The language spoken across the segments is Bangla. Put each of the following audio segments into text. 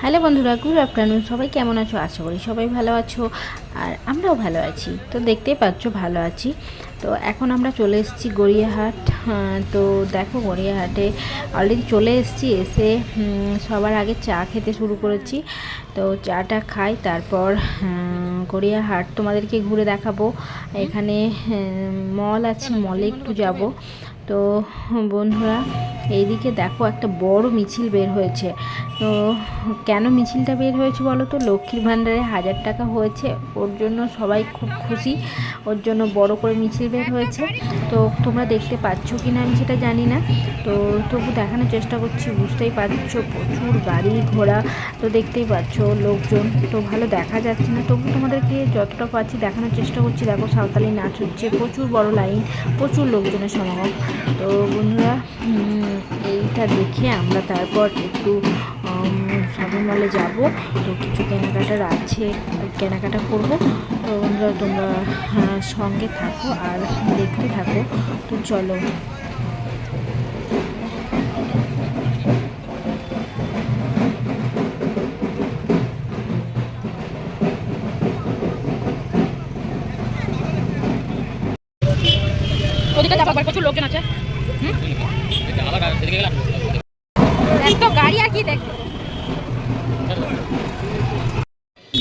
হ্যালো বন্ধুরা গুড আফটারনুন। সবাই কেমন আছো? আশা করি সবাই ভালো আছো আর আমরাও ভালো আছি। তো দেখতেই পাচ্ছ ভালো আছি। তো এখন আমরা চলে এসেছি গড়িয়াহাট। হ্যাঁ, তো দেখো গড়িয়াহাটে অলরেডি চলে এসেছি এসে সবার আগে চা খেতে শুরু করেছি। তো চাটা খাই তারপর গড়িয়াহাট তোমাদেরকে ঘুরে দেখাবো। এখানে মল আছে মলে একটু যাব। তো বন্ধুরা, এইদিকে দেখো একটা বড় মিছিল বের হয়েছে। তো কেন মিছিলটা বের হয়েছে বলো তো? লক্ষ্মীর ভাণ্ডারে হাজার টাকা হয়েছে, ওর জন্য সবাই খুব খুশি, ওর জন্য বড় করে মিছিল বের হয়েছে। তো তোমরা দেখতে পাচ্ছ কি না আমি সেটা জানি না। তো তবু দেখানোর চেষ্টা করছি, বুঝতেই পারছ, প্রচুর গাড়ি ঘোড়া তো দেখতেই পাচ্ছ লোকজন, তো ভালো দেখা যাচ্ছে না। তবু তোমাদেরকে যতটা পাচ্ছি দেখানোর চেষ্টা করছি। দেখো সাঁওতালি নাচ হচ্ছে, প্রচুর বড় লাইন, প্রচুর লোকজনের সমাগম। তো বন্ধুরা এইটা দেখে আমরা তারপর একটু শপিং মলে যাব। তো কিছু কেনাকাটার আছে, কেনাকাটা করব। তো বন্ধুরা, তোমরা সঙ্গে থাকো আর দেখতে থাকো। তো চলো। ওদিকে যাব প্রচুর লোকজন আছে। এত গাড়ি আর কি দেখ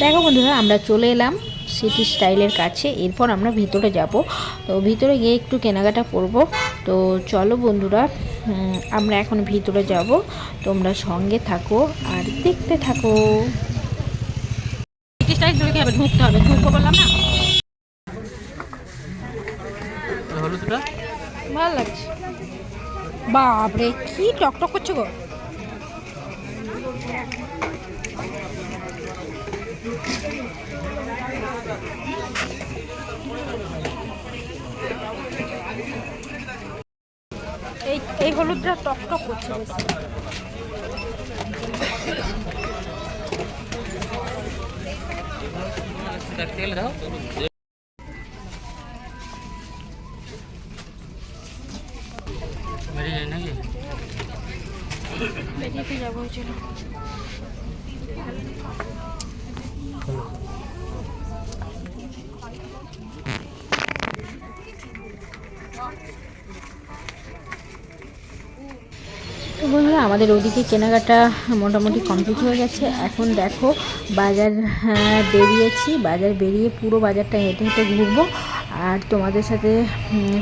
দেখো বন্ধুরা আমরা চলে এলাম সিটি স্টাইলের কাছে এরপর আমরা ভিতরে যাব। তো ভিতরে গিয়ে একটু কেনাকাটা করব। তো চলো বন্ধুরা আমরা এখন ভিতরে যাব। তোমরা সঙ্গে থাকো আর দেখতে থাকো। সিটি স্টাইল ঢুকে হবে? ঢুকতে হবে। ঢুকবো বললাম না? হলুদটা? ভালো লাগছে। বাপরে কি টকটক করছে গো? এই এই হলুদটা টকটক করছে গেলে দাও বেরিয়ে নাকি? তো বন্ধুরা আমাদের ওদিকে কেনাকাটা মোটামুটি কমপ্লিট হয়ে গেছে। এখন দেখো বাজার হ্যাঁ, বেরিয়েছি। বাজার বেরিয়ে পুরো বাজারটা হেঁটে হেঁটে ঘুরবো। আর তোমাদের সাথে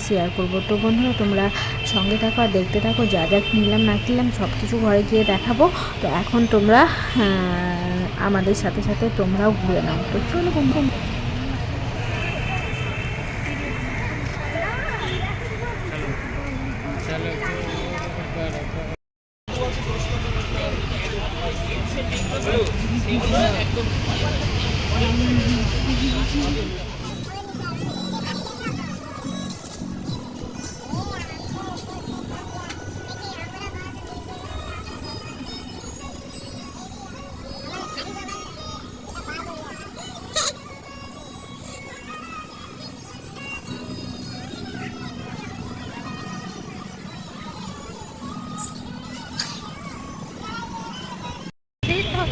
শেয়ার করব। তো বন্ধুরা, তোমরা সঙ্গে থাকো আর দেখতে থাকো, যা যা কিনলাম, না কিনলাম সব কিছু ঘরে গিয়ে দেখাবো। তো এখন তোমরা আমাদের সাথে সাথে তোমরাও ঘুরে নাও। তো চলো বন্ধু। Dito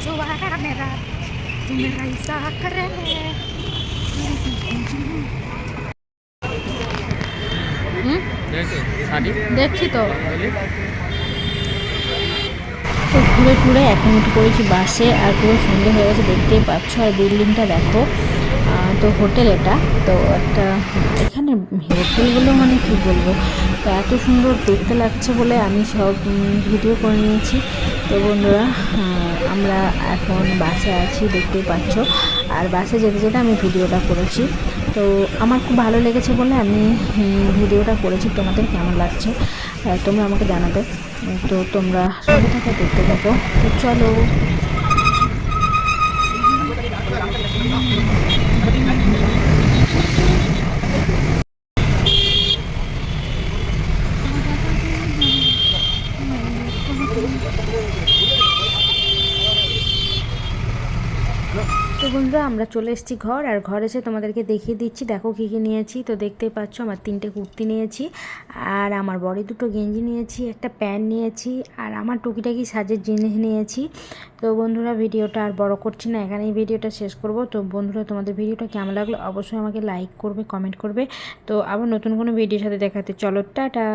merah Merah isa keren হুম দেখছি তো তো ঘুরে ঘুরে এখন উঠে পড়েছি বাসে আর পুরো সন্ধে হয়ে গেছে দেখতেই পাচ্ছ আর বিল্ডিংটা দেখো তো হোটেল এটা তো একটা এখানে হোটেলগুলো মানে কি বলব? তো এত সুন্দর দেখতে লাগছে বলে আমি সব ভিডিও করে নিয়েছি। তো বন্ধুরা আমরা এখন বাসে আছি, দেখতেই পাচ্ছ। আর বাসে যেতে যেতে আমি ভিডিওটা করেছি। তো আমার খুব ভালো লেগেছে বলে আমি ভিডিওটা করেছি। তোমাদের কেমন লাগছে? তোমরা আমাকে জানাবে। তো তোমরা সঙ্গে থাকো, দেখতে থাকো। তো চলো। তো বন্ধুরা, আমরা চলে এসেছি ঘর আর ঘর এসে তোমাদেরকে দেখিয়ে দিচ্ছি। দেখো কী কী নিয়েছি। তো দেখতেই পাচ্ছ, আমার তিনটে কুর্তি নিয়েছি আর আমার বড়ি দুটো গেঞ্জি নিয়েছি, একটা প্যান্ট নিয়েছি আর আমার টুকিটাকি সাজের জিনিস নিয়েছি। তো বন্ধুরা, ভিডিওটা আর বড় করছি না, এখানেই ভিডিওটা শেষ করব। তো বন্ধুরা, তোমাদের ভিডিওটা কেমন লাগল অবশ্যই আমাকে লাইক করবে, কমেন্ট করবে। তো আবার নতুন কোনো ভিডিওর সাথে দেখাতে। চলো, টাটা।